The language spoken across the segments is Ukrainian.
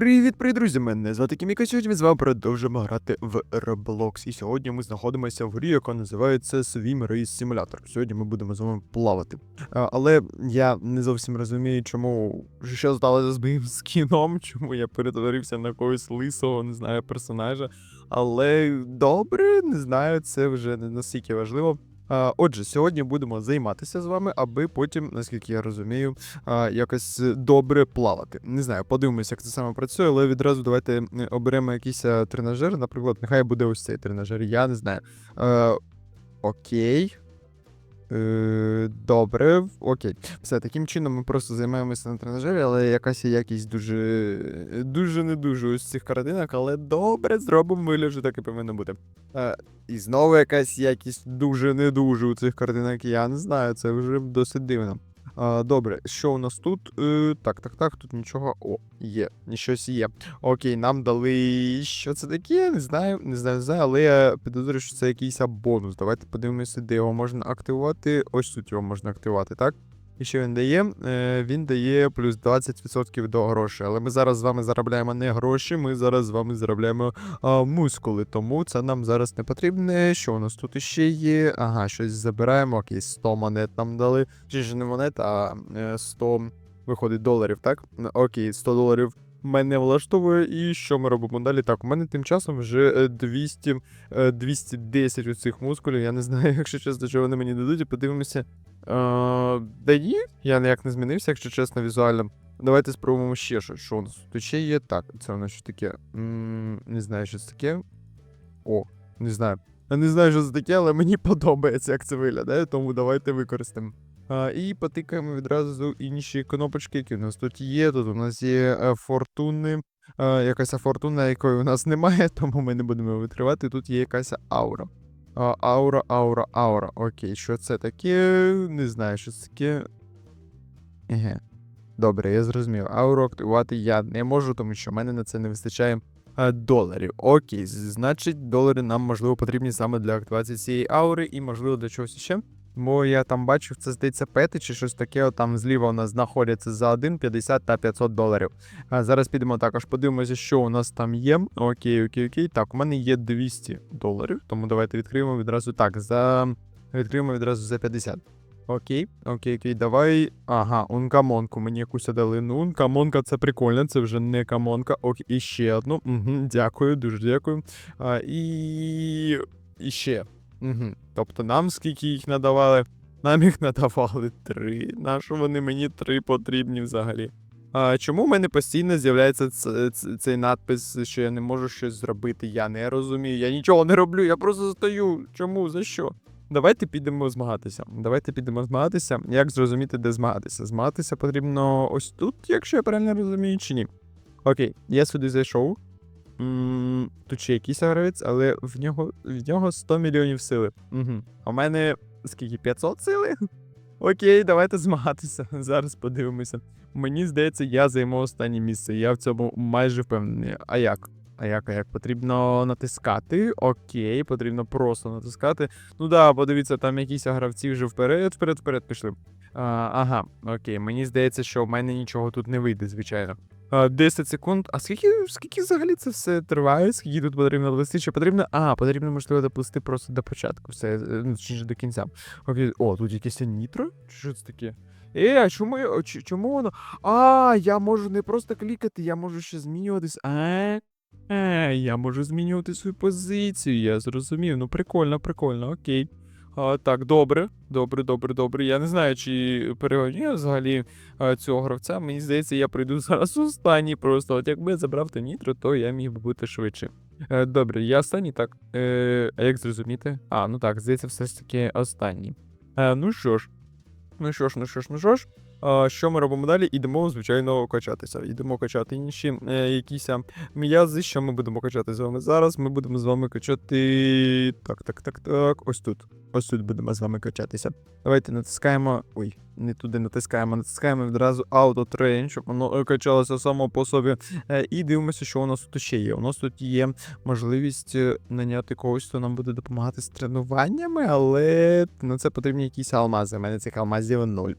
Привіт, привіт, друзі! Мене звати Кіміка. Сьогодні ми з вами продовжимо грати в Roblox. І сьогодні ми знаходимося в грі, яка називається Swim Race Simulator. Сьогодні ми будемо з вами плавати. Але я не зовсім розумію, чому що сталося з моїм скіном, чому я перетворився на когось лисого, не знаю, персонажа. Але добре, не знаю, це вже не настільки важливо. Отже, сьогодні будемо займатися з вами, аби потім, наскільки я розумію, якось добре плавати. Не знаю, подивимося, як це саме працює, але відразу давайте оберемо якийсь тренажер. Наприклад, нехай буде ось цей тренажер. Я не знаю. Е, окей. Е, добре, окей. Все, таким чином ми просто займаємося на тренажері, але якась якість дуже дуже не дуже ось цих картинок, але добре, зробимо вигляд, що так і повинно бути. Е, і знову якась якість дуже не дуже у цих картинок. Я не знаю, це вже досить дивно. Добре, що у нас тут? Е, так, так, так, тут нічого. О, є, щось є. Окей, нам дали. Що це таке? Не знаю, не знаю, не знаю, але я підозрюю, що це якийсь бонус. Давайте подивимося, де його можна активувати. Ось тут його можна активувати, так? І що він дає? Е, він дає плюс 20% до грошей. Але ми зараз з вами заробляємо не гроші, ми зараз з вами заробляємо а, мускули. Тому це нам зараз не потрібне. Що у нас тут іще є? Ага, щось забираємо. Окей, 100 монет нам дали. Чи ж не монет, а е, 100 виходить доларів, так? Окей, 100 доларів. Мене влаштовує, і що ми робимо далі? Так, у мене тим часом вже е, 200, е, 210 у цих мускулів. Я не знаю, якщо чесно, що вони мені дадуть, і подивимося. Е, да ні, я ніяк не змінився, якщо чесно, візуально. Давайте спробуємо ще щось. Що у нас тут ще є? Так, це у нас що таке? не знаю, що це таке. О, не знаю. Я не знаю, що це таке, але мені подобається, як це виглядає, тому давайте використаємо. А, і потикаємо відразу інші кнопочки, які у нас тут є. Тут у нас є е, фортуни. Е, якась фортуна, якої у нас немає, тому ми не будемо витривати. Тут є якась аура. А, аура, аура, аура. Окей, що це таке? Не знаю, що це таке. Еге. Добре, я зрозумів. Ауру активувати я не можу, тому що в мене на це не вистачає а, доларів. Окей, значить, долари нам, можливо, потрібні саме для активації цієї аури і, можливо, для чогось ще. Бо я там бачив, це здається пети чи щось таке. Там зліва у нас знаходяться за 1, 50 та 500 доларів. А зараз підемо також, подивимося, що у нас там є. Окей, окей, окей. Так, у мене є 200 доларів, тому давайте відкриємо відразу так. За відкриємо відразу за 50. Окей, окей, окей, давай. Ага, ункамонку мені якусь дали. Ну, ункамонка це прикольно, це вже не камонка. Окей, і ще одну. Угу, дякую, дуже дякую. А, і... і ще. Угу. Тобто нам скільки їх надавали? Нам їх надавали три. Нащо вони мені три потрібні взагалі? А, чому в мене постійно з'являється цей надпис, що я не можу щось зробити? Я не розумію. Я нічого не роблю, я просто стою. Чому? За що? Давайте підемо змагатися. Давайте підемо змагатися. Як зрозуміти, де змагатися? Змагатися потрібно ось тут, якщо я правильно розумію, чи ні. Окей, я сюди зайшов. Тут ще якийсь гравець, але в нього, в нього 100 мільйонів сили. Угу. А в мене скільки? 500 сили? Окей, давайте змагатися. Зараз подивимося. Мені здається, я займу останнє місце. Я в цьому майже впевнений. А як? А як, а як? Потрібно натискати. Окей, потрібно просто натискати. Ну да, подивіться, там якісь гравці вже вперед, вперед, вперед пішли. А, ага, окей, мені здається, що в мене нічого тут не вийде, звичайно. А, 10 секунд. А скільки, скільки взагалі це все триває? Скільки тут потрібно довести? Чи потрібно. А, потрібно, можливо, доплисти просто до початку. Все, е, ну, чи до кінця. Окей. О, тут якесь нітро? Чи що це таке? Е, а чому, чому воно? А, я можу не просто клікати, я можу ще змінюватись. А, е, я можу змінювати свою позицію, я зрозумів. Ну, прикольно, прикольно, окей. А, так, добре, добре, добре, добре. Я не знаю, чи перегоню взагалі а, цього гравця. Мені здається, я прийду зараз останній просто. От якби я забрав те нітро, то я міг би бути швидше. Е, добре, я останній, так. Е, а як зрозуміти? А, ну так, здається, все ж таки останній. Е, ну що ж, ну що ж, ну що ж, ну що ж. Що ми робимо далі? Ідемо, звичайно, качатися. Ідемо качати інші е, якісь м'язи. Що ми будемо качати з вами зараз? Ми будемо з вами качати. Так, так, так, так. Ось тут. Ось тут будемо з вами качатися. Давайте натискаємо. Ой, не туди натискаємо, натискаємо відразу Auto Train, щоб воно е, качалося само по собі. Е, І дивимося, що у нас тут ще є. У нас тут є можливість е, наняти когось, хто нам буде допомагати з тренуваннями, але на це потрібні якісь алмази. У мене цих алмазів нуль.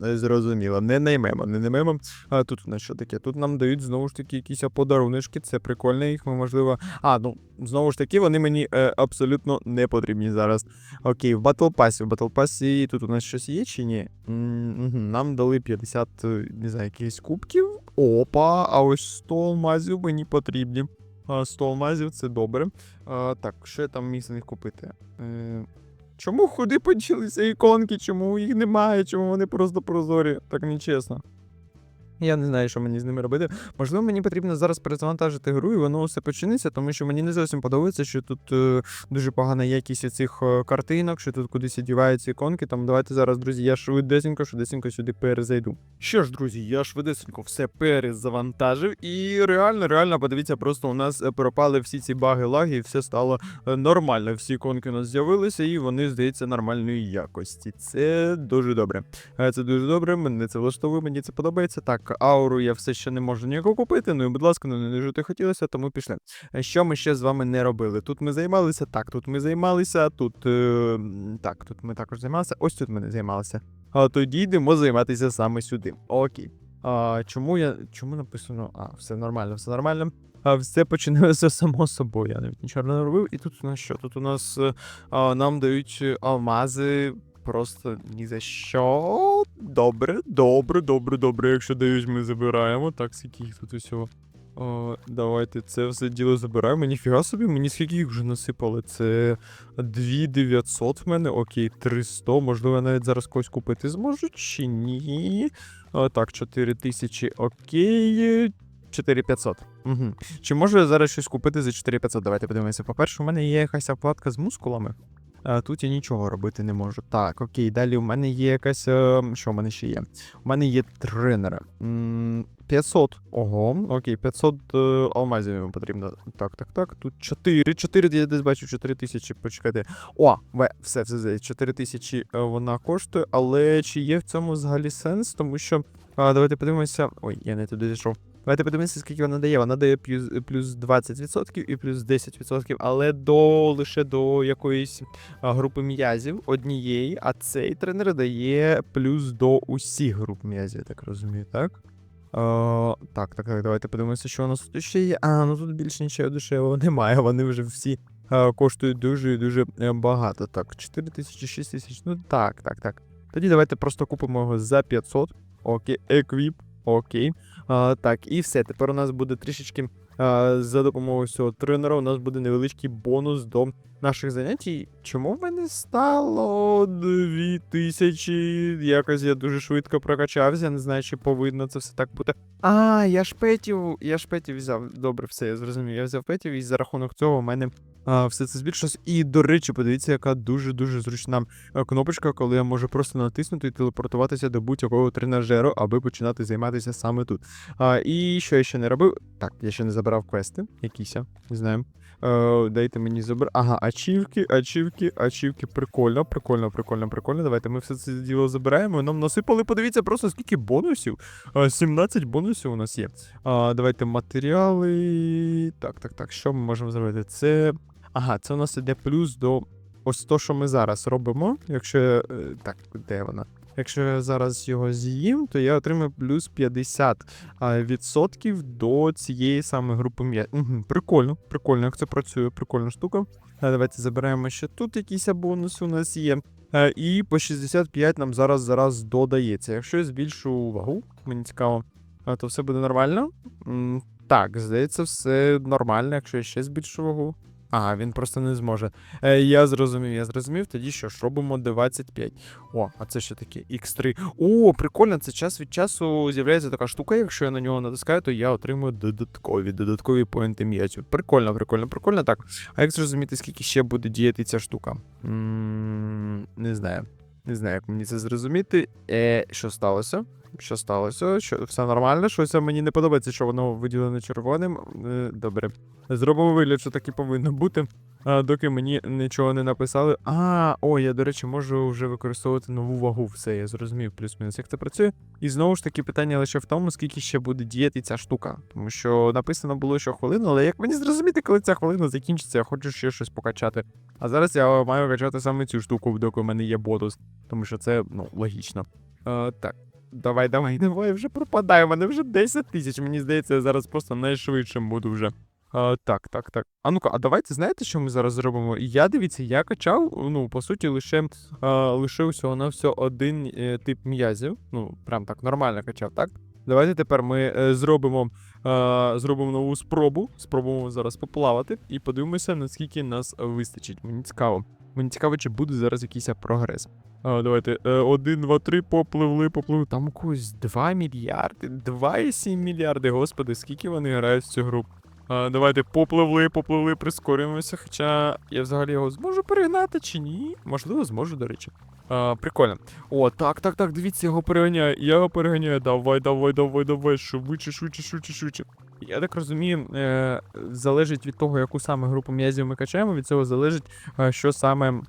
Зрозуміло. Не наймемо, не наймемо. А тут у нас що таке? Тут нам дають знову ж таки якісь подаруночки, це прикольно, їх ми можливо. А, ну знову ж таки, вони мені абсолютно не потрібні зараз. Окей, в Pass. В Battle Pass тут у нас щось є чи ні? Нам дали 50, е, не знаю, якихось кубків. Опа, а ось 100 алмазів мені потрібні. А, 100 алмазів це добре. А, так, що я там міг з них купити? Е, чому ходи поділися іконки? Чому їх немає? Чому вони просто прозорі? Так нечесно. Я не знаю, що мені з ними робити. Можливо, мені потрібно зараз перезавантажити гру, і воно все починиться, тому що мені не зовсім подобається, що тут е, дуже погана якість цих картинок, що тут кудись одіваються іконки. Тому давайте зараз, друзі, я швидесенько, швидесенько сюди перезайду. Що ж, друзі, я швидесенько все перезавантажив, і реально, реально, подивіться, просто у нас е, пропали всі ці баги, лаги, і все стало е, нормально. Всі іконки у нас з'явилися, і вони, здається, нормальної якості. Це дуже добре. Е, Це дуже добре, мене це влаштовує, мені це подобається. Так, ауру я все ще не можу ніяко купити. Ну і будь ласка, ну не жити хотілося, тому пішли. Е, Що ми ще з вами не робили? Тут ми займалися, так, тут ми займалися, тут е, так, тут ми також займалися. Ось тут ми не займалися. А тоді йдемо займатися саме сюди. Окей. А, чому я. Чому написано? А, все нормально, все нормально. А все починалося само собою. Я навіть нічого не робив. І тут у нас що? Тут у нас е, а, нам дають е, алмази просто ні за що. Добре, добре, добре, добре. Якщо дають, ми забираємо. Так, скільки їх тут усього. О, давайте це все діло забираємо. Ніфіга собі, мені скільки їх вже насипали. Це 2900 в мене, окей, 300. Можливо, я навіть зараз когось купити зможу, чи ні. О, так, 4000, окей. 4500. Угу. Чи можу я зараз щось купити за 4500? Давайте подивимося. По-перше, у мене є якась оплатка з мускулами. Тут я нічого робити не можу. Так, окей, далі у мене є якась. е, Що в мене ще є? У мене є тренера. 500. Ого, окей, 500 е, алмазів йому потрібно. Так, так, так. Тут 4. 4, я десь бачу 4 тисячі. Почекайте. О, все, все, все. 4 тисячі е, вона коштує, але чи є в цьому взагалі сенс? Тому що. А, давайте подивимося. Ой, я не туди зайшов. Давайте подивимося, скільки вона дає. Вона дає плюс, плюс 20% і плюс 10%, але до лише до якоїсь групи м'язів однієї, а цей тренер дає плюс до усіх груп м'язів, я так розумію, так? О, так, так, так, давайте подивимося, що у нас тут ще є. А, ну тут більше нічого дешевого немає, вони вже всі а, коштують дуже і дуже е, багато. Так, 4 тисячі, 6 тисяч, ну так, так, так. Тоді давайте просто купимо його за 500. Окей, еквіп, окей. А, так, і все. Тепер у нас буде трішечки а, за допомогою цього тренера. У нас буде невеличкий бонус до наших занять. Чому в мене стало 2000? Якось я дуже швидко прокачався. Не знаю, чи повинно це все так бути. А, я ж петів, я ж петів взяв. Добре, все, я зрозумів. Я взяв петів, і за рахунок цього у мене все це збільшилось. І, до речі, подивіться, яка дуже-дуже зручна е, кнопочка, коли я можу просто натиснути і телепортуватися до будь-якого тренажеру, аби починати займатися саме тут. А, і що я ще не робив? Так, я ще не забирав квести, якісь, не знаю. Е, дайте мені забрати. Ага, ачівки, ачівки, ачівки. Прикольно, прикольно, прикольно, прикольно. Давайте ми все це діло забираємо. Нам насипали, подивіться, просто скільки бонусів. Е, 17 бонусів у нас є. А, давайте матеріали. Так, так, так. Що ми можемо зробити? Це. Ага, це у нас іде плюс до ось то, що ми зараз робимо. Якщо. е, Так, де вона? Якщо я зараз його з'їм, то я отримаю плюс 50 а, відсотків до цієї саме групи м'я. Угу, прикольно, прикольно, як це працює, прикольна штука. А, давайте забираємо ще тут якісь бонуси у нас є. А, і по 65 нам зараз зараз додається. Якщо я збільшу вагу, мені цікаво, то все буде нормально. Так, здається, все нормально, якщо я ще збільшу вагу. Ага, він просто не зможе. Е, я зрозумів, я зрозумів. Тоді що ж, робимо 25. О, а це що таке? X3. О, прикольно, це час від часу з'являється така штука. Якщо я на нього натискаю, то я отримую додаткові, додаткові поінти м'ячів. Прикольно, прикольно, прикольно. Так. А як зрозуміти, скільки ще буде діяти ця штука? м не знаю. Не знаю, як мені це зрозуміти. Е, що сталося? Що сталося? Що все нормально? Щось мені не подобається, що воно виділено червоним. Е, добре. Зробимо вигляд, що так і повинно бути. Доки мені нічого не написали. А, о, я, до речі, можу вже використовувати нову вагу. Все, я зрозумів, плюс-мінус, як це працює. І знову ж таки, питання лише в тому, скільки ще буде діяти ця штука. Тому що написано було, що хвилину, але як мені зрозуміти, коли ця хвилина закінчиться, я хочу ще щось покачати. А зараз я маю качати саме цю штуку, доки в мене є бонус. Тому що це, ну, логічно. А, так. Давай, давай, давай, вже пропадає. У мене вже 10 тисяч. Мені здається, я зараз просто найшвидшим буду вже. А, так, так, так. А ну-ка, а давайте знаєте, що ми зараз зробимо? Я дивіться, я качав, ну, по суті, лише а, лише усього на все один е, тип м'язів. Ну, прям так нормально качав, так? Давайте тепер ми е, зробимо, е, зробимо нову спробу. Спробуємо зараз поплавати і подивимося, наскільки нас вистачить. Мені цікаво. Мені цікаво, чи буде зараз якийсь прогрес. А, давайте. Е, один, два, три, попливли, попливли. Там у когось 2 мільярди, 2,7 мільярди. Господи, скільки вони грають в цю гру. А, давайте попливли, попливли, прискорюємося. Хоча я взагалі його зможу перегнати чи ні? Можливо, зможу, до речі. А, прикольно. О, так, так, так, дивіться, його переганяю. Я його переганяю. Давай, давай, давай, давай. Швидше, швидше, швидше, швидше. Я так розумію, е, залежить від того, яку саме групу м'язів ми качаємо, від цього залежить, е, що саме.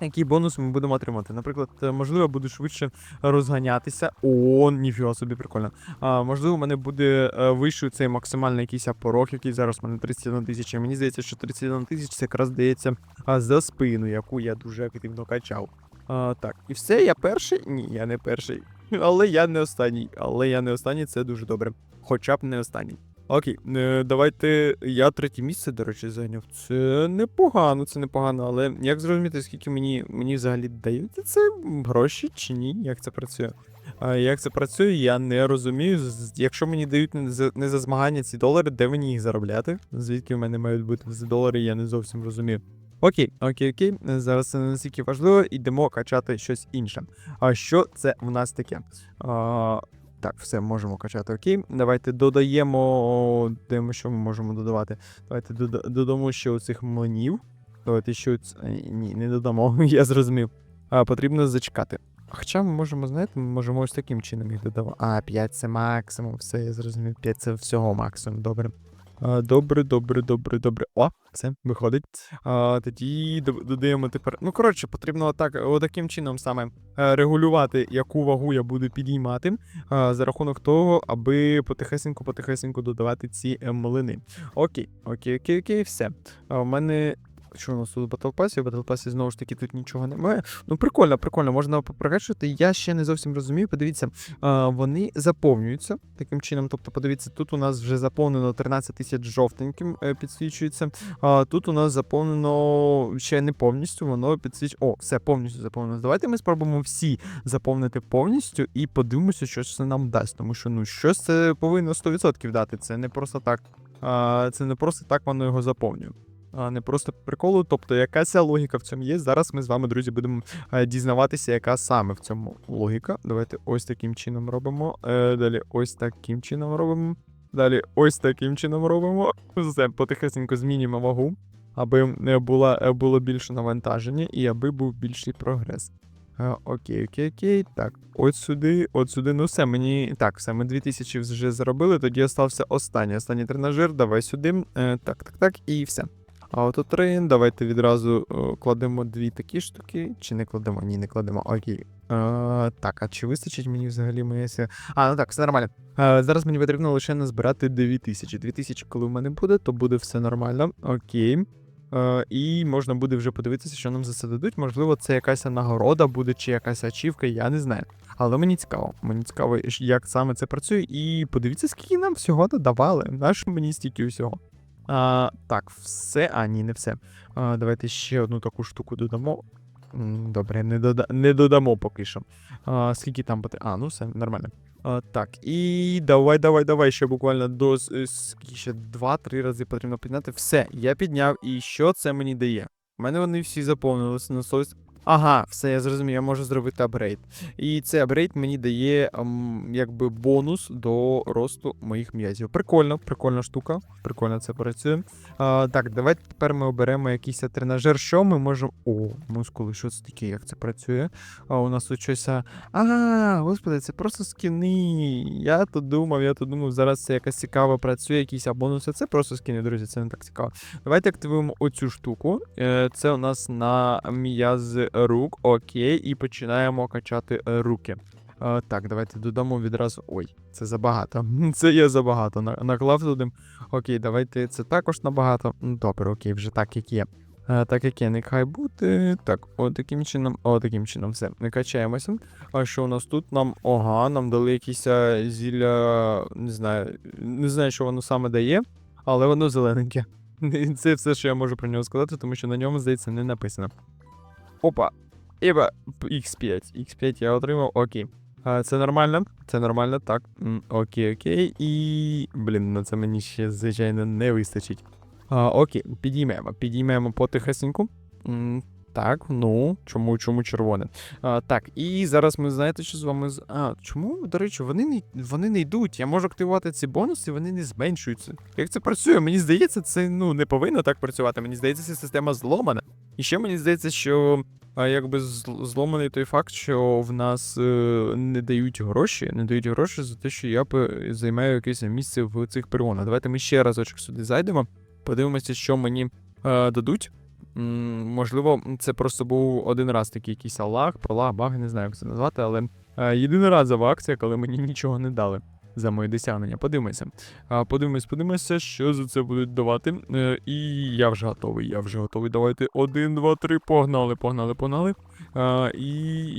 Який бонус ми будемо отримати? Наприклад, е, можливо, буду швидше розганятися. О, ніфіга собі прикольно. А, можливо, у мене буде вищий цей максимальний якийсь порог, який зараз у мене 31 тисяча. Мені здається, що 31 тисяч це якраз здається за спину, яку я дуже активно качав. А, так, і все, я перший? Ні, я не перший. Але я не останній. Але я не останній, це дуже добре. Хоча б не останній. Окей, е, давайте. Я третє місце, до речі, зайняв. Це непогано, це непогано, але як зрозуміти, скільки мені, мені взагалі дають це гроші чи ні? Як це працює? А як це працює, я не розумію. Якщо мені дають не за, за змагання ці долари, де мені їх заробляти? Звідки в мене мають бути ці долари, я не зовсім розумію. Окей, окей, окей. Зараз це не настільки важливо, йдемо качати щось інше. А що це в нас таке? А, так, все, можемо качати. Окей. Давайте додаємо. Дивимо, що ми можемо додавати? Давайте додамо ще оцих млинів. Давайте ще оц... е, Ні, не додамо, я зрозумів. А, потрібно зачекати. Хоча ми можемо, знаєте, ми можемо ось таким чином їх додавати. А, 5 це максимум, все, я зрозумів. 5 це всього максимум, добре. Добре, добре, добре, добре. О, все, виходить. А, тоді додаємо тепер. Ну, коротше, потрібно так, отаким чином саме е, регулювати, яку вагу я буду підіймати, а, за рахунок того, аби потихесеньку-потихесеньку додавати ці е, млини. Окей, окей, окей, окей, все. А, у мене. Що у нас тут Battle Pass? В Battle знову ж таки тут нічого немає. Ну, прикольно, прикольно, можна попрокачувати. Я ще не зовсім розумію. Подивіться, вони заповнюються таким чином. Тобто, подивіться, тут у нас вже заповнено 13 тисяч жовтеньким е, підсвічується. А тут у нас заповнено ще не повністю, воно підсвіч... О, все повністю заповнено. Давайте ми спробуємо всі заповнити повністю і подивимося, що це нам дасть. Тому що ну щось це повинно 100% дати. Це не просто так. Це не просто так воно його заповнює. Не просто приколу. Тобто, якась логіка в цьому є. Зараз ми з вами, друзі, будемо е, дізнаватися, яка саме в цьому логіка. Давайте ось таким чином робимо. Е, далі ось таким чином робимо. Далі ось таким чином робимо. Все, потихесенько змінюємо вагу, аби не була, е, було більше навантаження і аби був більший прогрес. Окей, окей, окей. Так, от сюди, от сюди. Ну все, мені. Так, все, ми 2000 вже заробили, тоді остався останній. Останній тренажер, давай сюди. Так, так, так, і все. А от давайте відразу е, кладемо дві такі штуки. Чи не кладемо? Ні, не кладемо. Окей. Е, так, а чи вистачить мені взагалі моє ся. А, ну так, все нормально. Е, зараз мені потрібно лише назбирати 2000. 2000, коли в мене буде, то буде все нормально. Окей. І можна буде вже подивитися, що нам за це дадуть. Можливо, це якась нагорода буде, чи якась ачівка, я не знаю. Але мені цікаво. Мені цікаво, як саме це працює. І подивіться, скільки нам всього додавали. Наш мені стільки всього. А, так, все. А, ні, не все. А, давайте ще одну таку штуку додамо. Добре, не, дода... не додамо поки що. А, скільки там потрібно. А, ну все, нормально. А, так, і давай, давай, давай. Ще буквально до е, ще 2-3 рази потрібно підняти. Все, я підняв. І що це мені дає? У мене вони всі заповнилися на совість. Ага, все, я зрозумів, я можу зробити апгрейд. І цей апгрейд мені дає ем, якби бонус до росту моїх м'язів. Прикольно, прикольна штука. Прикольно це працює. А, так, давайте тепер ми оберемо якийсь тренажер. Що ми можемо. О, мускули, що це таке, як це працює? А у нас тут щось. а, господи, це просто скіни. Я тут думав, я тут думав, зараз це якась цікаво працює, якісь бонуси. Це просто скіни, друзі, це не так цікаво. Давайте активуємо оцю штуку. Е, Це у нас на м'яз рук. Окей, і починаємо качати е, руки. Е, Так, давайте додамо відразу. Ой, це забагато. Це є забагато. Наклав туди. Окей, давайте це також набагато. Добре, окей, вже так, як є. А, так, яке нехай буде. Так, от чином, о, таким чином, все. Не качаємося. А що у нас тут? Нам, ага, нам дали якісь зілля, не знаю, не знаю, що воно саме дає, але воно зелененьке. Це все, що я можу про нього сказати, тому що на ньому, здається, не написано. Опа. Іба, X5. X5 я отримав, окей. А, це нормально, це нормально, так. Окей, окей. І. Блін, на це мені ще, звичайно, не вистачить. А, окей, підіймемо, підіймемо потихесеньку. Так, ну, чому, чому червоне? А, так, і зараз ми знаєте, що з вами. з- А, чому, до речі, вони не, вони не йдуть. Я можу активувати ці бонуси, вони не зменшуються. Як це працює? Мені здається, це ну не повинно так працювати. Мені здається, ця система зломана. І ще мені здається, що якби зломаний той факт, що в нас е, не дають гроші, не дають гроші за те, що я пе- займаю якесь місце в цих перегонах. Давайте ми ще разочок сюди зайдемо, подивимося, що мені е, дадуть. Можливо, це просто був один раз такий якийсь аллах, пролаг, баг, не знаю, як це назвати, але е, єдиний разова акція, коли мені нічого не дали за мої досягнення. Подивимося. Подивимось, подивимося, що за це будуть давати. Е, і я вже готовий, я вже готовий. Давайте один, два, три, погнали, погнали, погнали. І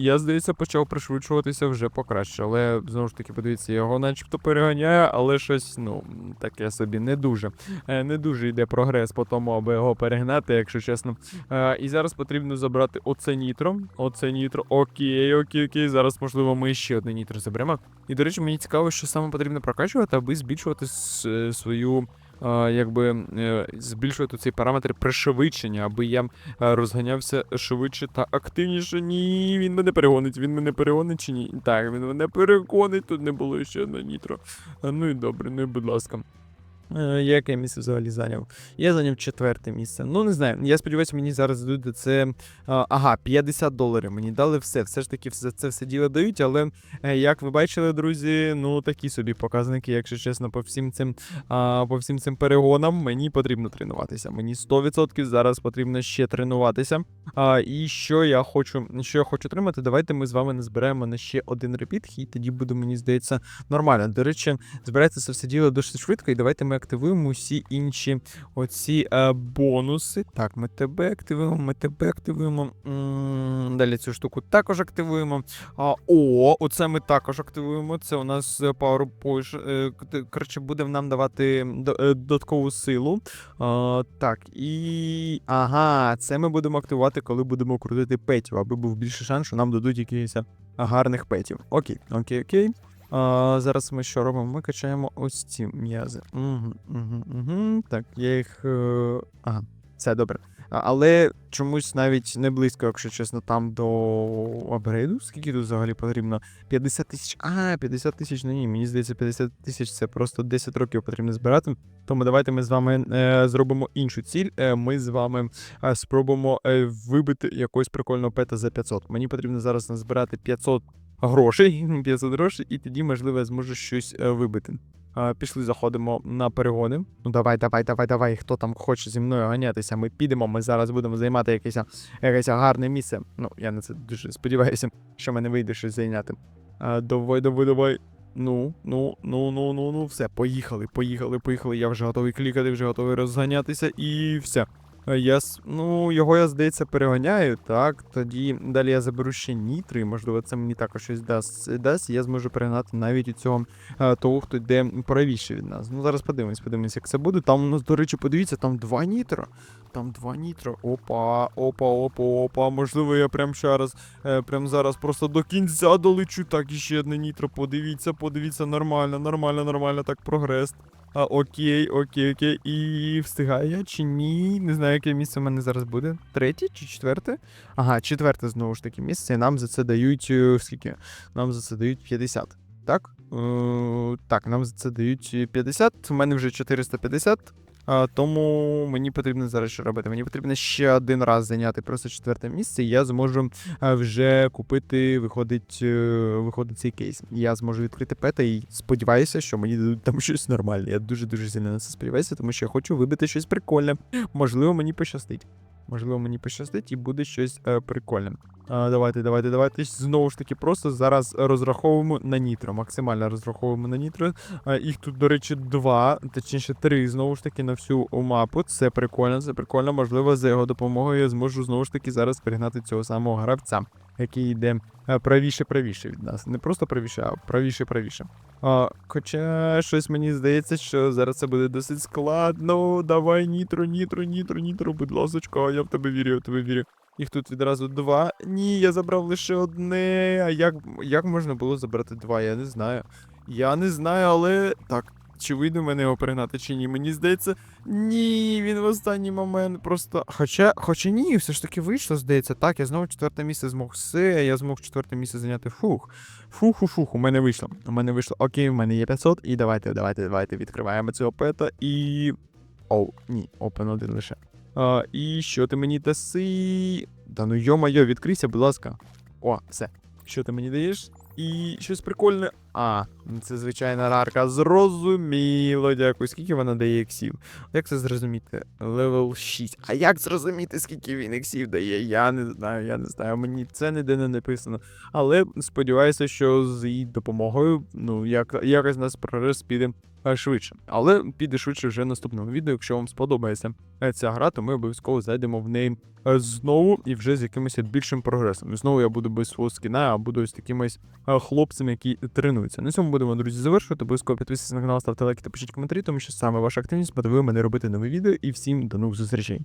я, здається, почав пришвидшуватися вже покраще. Але знову ж таки, подивіться, його начебто переганяю, але щось, ну, таке собі не дуже. Е, Не дуже йде прогрес по тому, аби його перегнати, якщо чесно. І зараз потрібно забрати оце нітро. Оце нітро. Окей, окей, окей. Зараз, можливо, ми ще одне нітро заберемо. І, до речі, мені цікаво, що саме потрібно прокачувати, аби збільшувати е, свою. Якби е, збільшувати цей параметр пришвидшення, аби я е, розганявся швидше та активніше. Ні, він мене перегонить, він мене перегонить чи ні? Так, він мене перегонить, тут не було ще на нітро. Ну і добре, ну і будь ласка. Е, яке місце взагалі зайняв? Я зайняв четверте місце. Ну, не знаю. Я сподіваюся, мені зараз дадуть це. Ага, 50 доларів. Мені дали все. Все ж таки, все це все діло дають, але е, як ви бачили, друзі, ну такі собі показники, якщо чесно, по всім цим по всім цим перегонам мені потрібно тренуватися. Мені 100% зараз потрібно ще тренуватися. І що я хочу, що я хочу отримати, давайте ми з вами назбираємо на ще один репіт, і тоді буде, мені здається, нормально. До речі, збирається це все діло досить швидко, і давайте ми активуємо всі інші оці е, бонуси. Так, ми тебе активуємо, ми тебе активуємо. М, Далі цю штуку також активуємо. А, о, оце ми також активуємо. Це у нас е, Power Push. е, Коротше, буде нам давати е, додаткову силу. А, так, і. Ага, це ми будемо активувати, коли будемо крутити петів, аби був більше шанс, що нам дадуть якихось гарних петів. Окей, окей, окей. А, зараз ми що робимо? Ми качаємо ось ці м'язи. Угу, угу, угу. Так, я їх. е, Ага, все добре. Але чомусь навіть не близько, якщо чесно, там до апгрейду. Скільки тут взагалі потрібно? 50 тисяч. А, 50 тисяч, ну ні, мені здається, 50 тисяч це просто 10 років потрібно збирати. Тому давайте ми з вами е, зробимо іншу ціль. Е, ми з вами е, спробуємо е, вибити якогось прикольного пета за 500. Мені потрібно зараз назбирати 500 грошей, 500 грошей, і тоді, можливо, я зможу щось е, вибити. Пішли, заходимо на перегони. Ну давай, давай, давай, давай. Хто там хоче зі мною ганятися? Ми підемо. Ми зараз будемо займати якесь, якесь гарне місце. Ну, я на це дуже сподіваюся, що мене вийде щось зайняти. А, давай, давай, давай. Ну, ну, ну, ну, ну, ну, все, поїхали, поїхали, поїхали. Я вже готовий клікати, вже готовий розганятися, і все. Я, ну, його я, здається, переганяю, так. Тоді далі я заберу ще нітри, можливо, це мені також щось дасть. дасть я зможу перегнати навіть у цього е, того, хто йде правіше від нас. Ну, зараз подивимось, подивимось, як це буде. Там у нас, до речі, подивіться, там два нітро. Там два нітро. Опа, опа, опа, опа. Можливо, я прямо зараз, е, прямо зараз просто до кінця долечу. Так, і ще одне нітро. Подивіться, подивіться, нормально, нормально, нормально, так прогрес. А, окей, окей, окей. І встигаю я чи ні? Не знаю, яке місце в мене зараз буде. Третє чи четверте? Ага, четверте знову ж таки місце. І нам за це дають. е, Скільки? Нам за це дають 50. Так? Е, так, нам за це дають 50. У мене вже 450. Тому мені потрібно зараз що робити. Мені потрібно ще один раз зайняти просто четверте місце, і я зможу вже купити, виходить, е, виходить цей кейс. Я зможу відкрити пета і сподіваюся, що мені дадуть там щось нормальне. Я дуже дуже сильно на це сподіваюся, тому що я хочу вибити щось прикольне. Можливо, мені пощастить. Можливо, мені пощастить і буде щось е, прикольне. А, давайте, давайте, давайте. Знову ж таки, просто зараз розраховуємо на нітро. Максимально розраховуємо на нітро. А, їх тут, до речі, два, точніше, три, знову ж таки, на всю мапу. Це прикольно, це прикольно. Можливо, за його допомогою я зможу знову ж таки зараз пригнати цього самого гравця, який йде е, правіше, правіше від нас. Не просто правіше, а правіше, правіше. А, хоча щось мені здається, що зараз це буде досить складно. Давай, нітро, нітро, нітро, нітро, будь ласочка, я в тебе вірю, я в тебе вірю. Їх тут відразу два. Ні, я забрав лише одне. А як, як можна було забрати два? Я не знаю. Я не знаю, але так. Чи вийде мене його перегнати, чи ні? Мені здається, ні, він в останній момент просто. Хоча, хоча ні, все ж таки вийшло, здається. Так, я знову четверте місце змог. Все, я змог четверте місце зайняти. Фух. Фух-фух-фух, у мене вийшло. У мене вийшло. Окей, у мене є 500. І давайте, давайте, давайте відкриваємо цього пета і. Оу, ні, опен один лише. А, і що ти мені даси? Та ну йо-моє, відкрийся, будь ласка. О, все. Що ти мені даєш? І щось прикольне. А, це звичайна рарка. Зрозуміло, дякую. Скільки вона дає ексів? Як це зрозуміти? Левел 6. А як зрозуміти, скільки він ексів дає? Я не знаю, я не знаю. Мені це ніде не написано. Але сподіваюся, що з її допомогою, ну, як, якось нас прогрес піде е, швидше. Але піде швидше вже в наступному відео. Якщо вам сподобається е, ця гра, то ми обов'язково зайдемо в неї е, знову і вже з якимось більшим прогресом. Знову я буду без свого скіна, а буду з такимось хлопцем, які тренуються. На цьому будемо, друзі, завершувати. Обов'язково підписуйтесь на канал, ставте лайки та пишіть коментарі, тому що саме ваша активність мотивує мене робити нові відео. І всім до нових зустрічей.